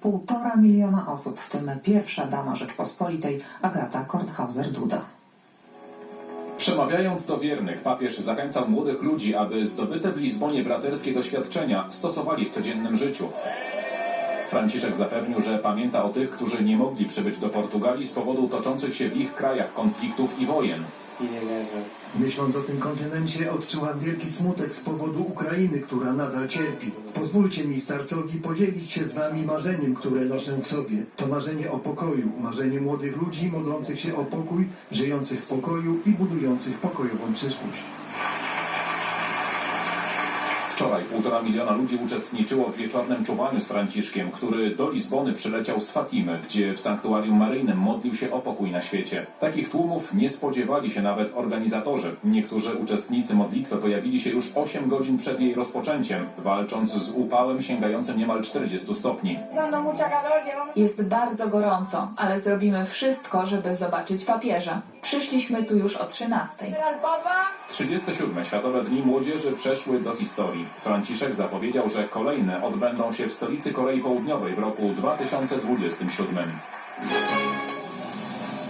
Półtora miliona osób, w tym pierwsza dama Rzeczpospolitej Agata Kornhauser-Duda. Przemawiając do wiernych, papież zachęcał młodych ludzi, aby zdobyte w Lizbonie braterskie doświadczenia stosowali w codziennym życiu. Franciszek zapewnił, że pamięta o tych, którzy nie mogli przybyć do Portugalii z powodu toczących się w ich krajach konfliktów i wojen. Myśląc o tym kontynencie, odczułam wielki smutek z powodu Ukrainy, która nadal cierpi. Pozwólcie mi, starcowi, podzielić się z wami marzeniem, które noszę w sobie. To marzenie o pokoju, marzenie młodych ludzi modlących się o pokój, żyjących w pokoju i budujących pokojową przyszłość. Wczoraj półtora miliona ludzi uczestniczyło w wieczornym czuwaniu z Franciszkiem, który do Lizbony przyleciał z Fatimy, gdzie w sanktuarium maryjnym modlił się o pokój na świecie. Takich tłumów nie spodziewali się nawet organizatorzy. Niektórzy uczestnicy modlitwy pojawili się już 8 godzin przed jej rozpoczęciem, walcząc z upałem sięgającym niemal 40 stopni. Jest bardzo gorąco, ale zrobimy wszystko, żeby zobaczyć papieża. Przyszliśmy tu już o 13. a ver al Papa. 37. Światowe Dni Młodzieży przeszły do historii. Franciszek zapowiedział, że kolejne odbędą się w stolicy Korei Południowej w roku 2027.